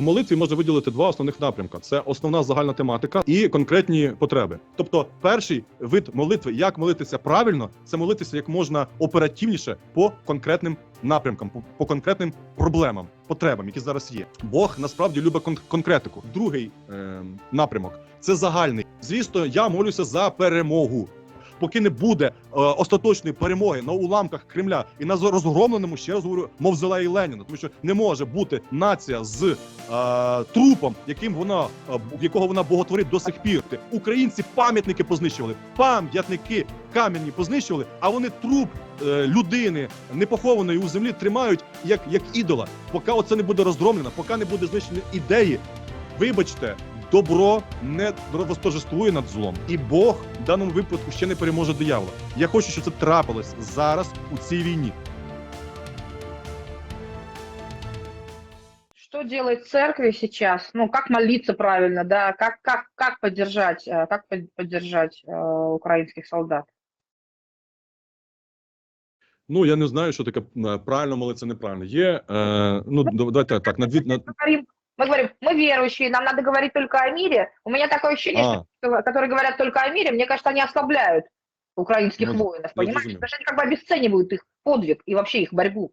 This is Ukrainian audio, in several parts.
в молитві можна виділити два основних напрямка: це основна загальна тематика і конкретні потреби. Тобто, перший вид молитви, як молитися правильно, це молитися як можна оперативніше по конкретним напрямкам, по, по конкретним проблемам, потребам, які зараз є. Бог насправді любить кон- конкретику. Другий е, напрямок це загальний. Звісно, я молюся за перемогу. Поки не буде е, остаточної перемоги на уламках Кремля і на розгромленому, ще раз говорю, мовзолеї Леніна, тому що не може бути нація з е, трупом, яким вона е, якого вона боготворить до сих пір. Українці пам'ятники познищували, пам'ятники кам'яні познищували, а вони труп е, людини непохованої у землі тримають як, як ідола. Поки оце не буде роздромлено, поки не буде знищені ідеї. Вибачте, добро не восторжествує над злом, і Бог в даному випадку ще не переможе диявола. Я хочу, щоб це трапилось зараз у цій війні. Что делает церковь сейчас? Ну, как молиться правильно, да? Как, как, как поддержать, э, как поддержать э, украинских солдат? Ну я не знаю, що таке е, правильно молитися, неправильно. Є е, ну давайте так на дві на Мы говорим, мы говорим, мы верующие, нам надо говорить только о мире. У меня такое ощущение, а, что которые говорят только о мире, мне кажется, они ослабляют украинских Ну, воинов, я понимаете? разумею. Потому что они как бы обесценивают их подвиг и вообще их борьбу.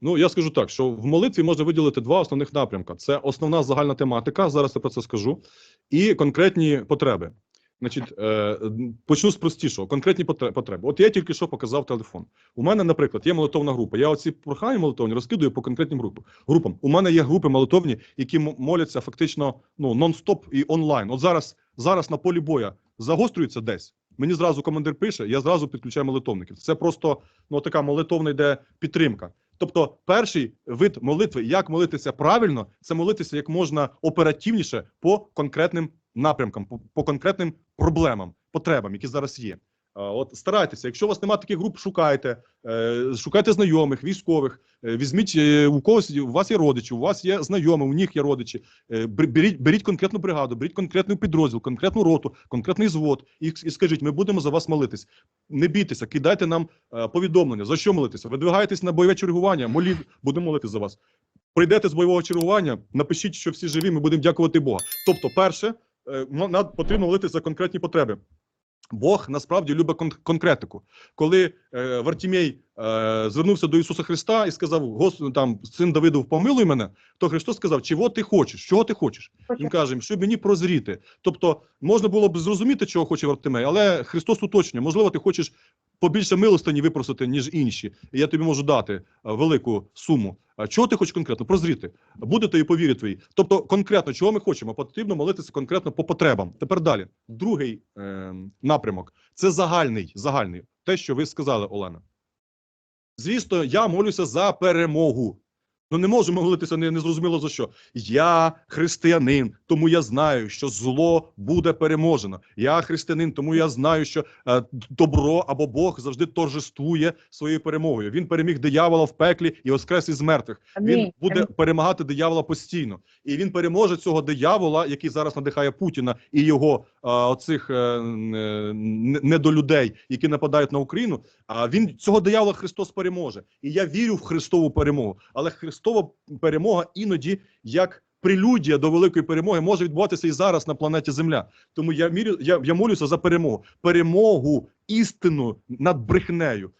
Ну я скажу так, що в молитві можна виділити два основних напрямка: це основна загальна тематика. Зараз я про це скажу, і конкретні потреби. Значить, е, почну з простішого. Конкретні потре- потреби. От я тільки що показав телефон. У мене, наприклад, є молитовна група. Я оці прохання молитовні розкидую по конкретним групам. Групам. У мене є групи молитовні, які моляться фактично ну нон-стоп і онлайн. От зараз, зараз на полі боя загострюється десь. Мені зразу командир пише, я зразу підключаю молитовників. Це просто ну така молитовна йде підтримка. Тобто, перший вид молитви, як молитися правильно, це молитися як можна оперативніше по конкретним напрямкам, по, по конкретним проблемам, потребам, які зараз є. От старайтеся, якщо у вас немає таких груп, шукайте, е, шукайте знайомих, військових, е, візьміть е, у когось, у вас є родичі, у вас є знайомі, у них є родичі. Е, беріть, беріть конкретну бригаду, беріть конкретний підрозділ, конкретну роту, конкретний звод і, і скажіть, ми будемо за вас молитись. Не бійтеся, кидайте нам е, повідомлення, за що молитися. Видвигаєтесь на бойове чергування, моліть, будемо молитись за вас. Прийдете з бойового чергування, напишіть, що всі живі, ми будемо дякувати Бога. Тобто, перше, е, потрібно молитися за конкретні потреби. Бог насправді любить конкретику. Коли е, Вартімей е, звернувся до Ісуса Христа і сказав: Господи, там син Давидов, помилуй мене, то Христос сказав, чого ти хочеш? Чого ти хочеш? Він каже, щоб мені прозріти. Тобто можна було б зрозуміти, чого хоче Вартимей, але Христос уточнює, можливо, ти хочеш побільше милостині випросити, ніж інші. І я тобі можу дати е, велику суму. Чого ти хочеш конкретно? Прозріти. Буде то і повірить твої. Тобто, конкретно, чого ми хочемо? Потрібно молитися конкретно по потребам. Тепер далі. Другий е, напрямок це загальний, загальний. Те, що ви сказали, Олена. Звісно, я молюся за перемогу. Ну не можемо молитися не, не зрозуміло за що. Я християнин, тому я знаю, що зло буде переможено. Я християнин, тому я знаю, що е, добро або Бог завжди торжествує своєю перемогою. Він переміг диявола в пеклі і воскрес із мертвих. Він буде Амінь. перемагати диявола постійно, і він переможе цього диявола, який зараз надихає Путіна і його е, оцих е, е, недолюдей, які нападають на Україну. А він цього диявола Христос переможе. І я вірю в Христову перемогу. Але Христова перемога іноді як прелюдія до великої перемоги може відбуватися і зараз на планеті Земля. Тому я мірю, я, я молюся за перемогу, перемогу істину над брехнею,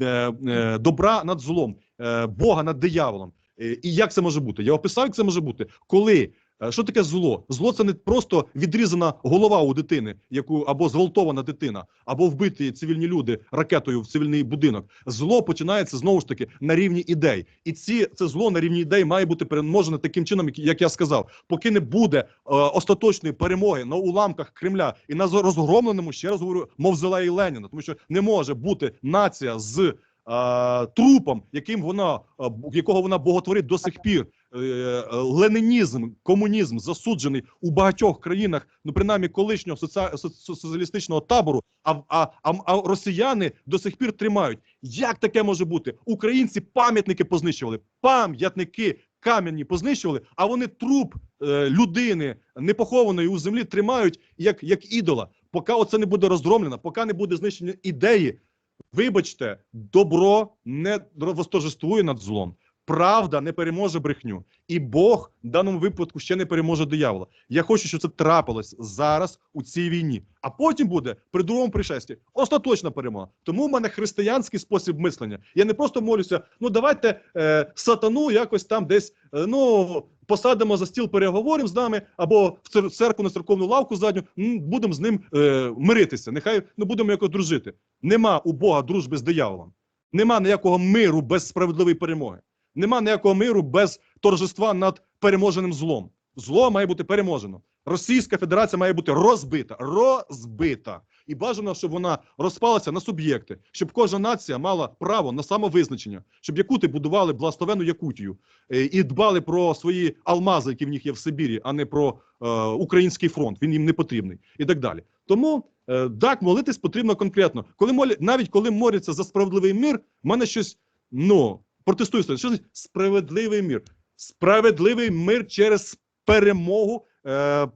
е, е, добра над злом, е, Бога над дияволом. Е, І як це може бути? Я описав, як це може бути, коли. Е, Що таке зло? Зло це не просто відрізана голова у дитини, яку або зґвалтована дитина, або вбиті цивільні люди ракетою в цивільний будинок. Зло починається знову ж таки на рівні ідей, і ці це зло на рівні ідей має бути переможене таким чином, як- я сказав. Поки не буде е, остаточної перемоги на уламках Кремля і на розгромленому, ще раз говорю, мовзолеї Леніна, тому що не може бути нація з е, трупом, яким вона е, якого вона боготворить до сих пір. Е, Ленінізм, комунізм засуджений у багатьох країнах, ну принаймні колишнього соціа- со- со- соціалістичного табору. А, а, а, росіяни до сих пір тримають. Як таке може бути? Українці пам'ятники познищували, пам'ятники кам'яні познищували, а вони труп е, людини непохованої у землі тримають як, як ідола. Поки оце не буде роздромлено, поки не буде знищення ідеї. Вибачте, добро не восторжествує над злом. Правда не переможе брехню, і Бог в даному випадку ще не переможе диявола. Я хочу, щоб це трапилось зараз у цій війні. А потім буде при другому пришесті остаточна перемога. Тому в мене християнський спосіб мислення. Я не просто молюся. Ну давайте е, сатану якось там десь е, ну посадимо за стіл переговорів з нами, або в цер- церкву на церковну лавку задню. Будемо з ним е, миритися. Нехай ну будемо якось дружити. Нема у Бога дружби з дияволом. Нема ніякого миру без справедливої перемоги. Нема ніякого миру без торжества над переможеним злом. Зло має бути переможено. Російська Федерація має бути розбита, розбита. І бажано, щоб вона розпалася на суб'єкти, щоб кожна нація мала право на самовизначення, щоб якути будували благословену Якутію е, і дбали про свої алмази, які в них є в Сибірі, а не про е, український фронт. Він їм не потрібний і так далі. Тому е, так молитись потрібно конкретно. Коли молі, навіть коли моляться за справедливий мир, в мене щось ну протестую. Що значить справедливий мир? Справедливий мир через перемогу е, е,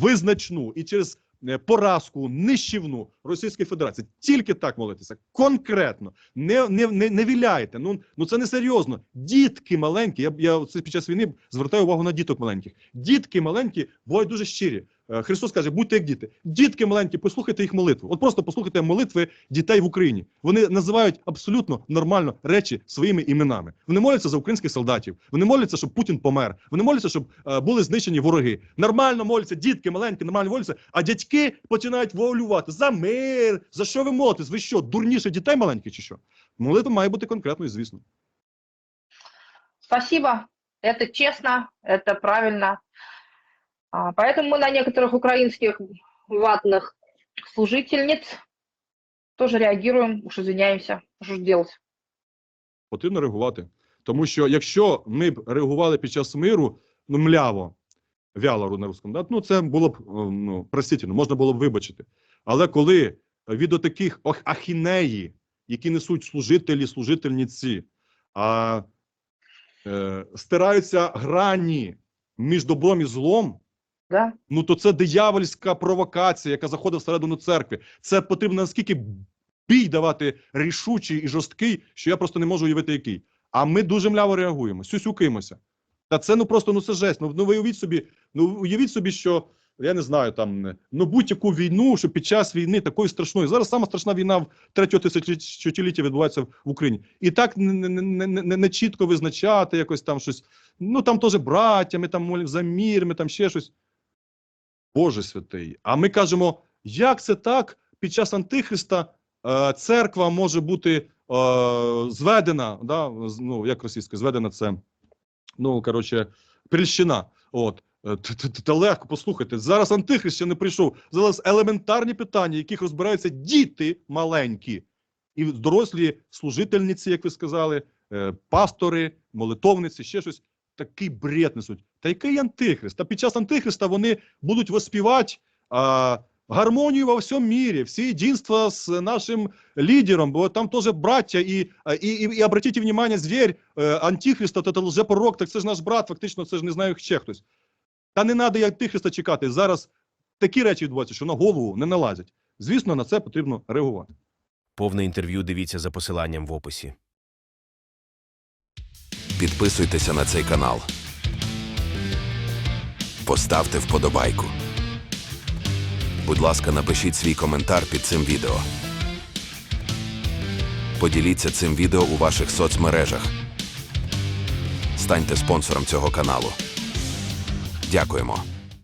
визначну і через е, поразку нищівну Російської Федерації. Тільки так молитися. Конкретно. Не, не, не, не віляйте. Ну, ну це не серйозно. Дітки маленькі. Я, я під час війни звертаю увагу на діток маленьких. Дітки маленькі бувають дуже щирі. Е, Христос каже, будьте як діти. Дітки маленькі, послухайте їх молитву. От просто послухайте молитви дітей в Україні. Вони називають абсолютно нормально речі своїми іменами. Вони моляться за українських солдатів. Вони моляться, щоб Путін помер. Вони моляться, щоб е, були знищені вороги. Нормально моляться, дітки маленькі, нормально моляться, а дядьки починають воювати за мир. За що ви молитесь? Ви що, дурніше дітей маленьких чи що? Молитва має бути конкретною, звісно. Спасибо. Это честно, это правильно. А, Поэтому мы на некоторых украинских ватных служительниц тоже реагируем, уж извиняемся, что ж делать. потрібно реагувати. Тому що якщо ми б реагували під час миру, ну мляво, вяло на русском, да, ну це було б е, ну, простительно, можна було б вибачити. Але коли від отаких ох- ахінеї, які несуть служителі, служительниці, а е, стираються грані між добром і злом, Да? ну то це диявольська провокація, яка заходить всередину церкви. Це потрібно наскільки бій давати рішучий і жорсткий, що я просто не можу уявити який. А ми дуже мляво реагуємо, сюсюкаємося. Та це ну просто ну це жесть. Ну, ну ви уявіть собі, ну уявіть собі, що я не знаю там ну будь-яку війну, що під час війни такої страшної. Зараз сама страшна війна в третього тисячоліття відбувається в Україні. І так не, не, не, не, чітко визначати якось там щось. Ну там теж браття, ми там за мір, ми там ще щось. Боже святий. А ми кажемо, як це так під час Антихриста е, церква може бути е, зведена, да, ну, як російська, зведена це, ну, коротше, прельщена. От. Е, Та легко, послухайте, зараз Антихрист ще не прийшов. Зараз елементарні питання, яких розбираються діти маленькі, і дорослі служительниці, як ви сказали, пастори, молитовниці, ще щось. Такий бред несуть. Та який антихрист? Та під час антихриста вони будуть воспівати а, гармонію во всьому мірі, всі єдинства з нашим лідером, бо там теж браття, і, і, і, і обратіть внимание, звір е, антихриста, то це лжепророк, так це ж наш брат, фактично, це ж не знаю ще хтось. Та не треба антихриста чекати. Зараз такі речі відбуваються, що на голову не налазять. Звісно, на це потрібно реагувати. Повне інтерв'ю дивіться за посиланням в описі. Підписуйтеся на цей канал. Поставте вподобайку. Будь ласка, напишіть свій коментар під цим відео. Поділіться цим відео у ваших соцмережах. Станьте спонсором цього каналу. Дякуємо.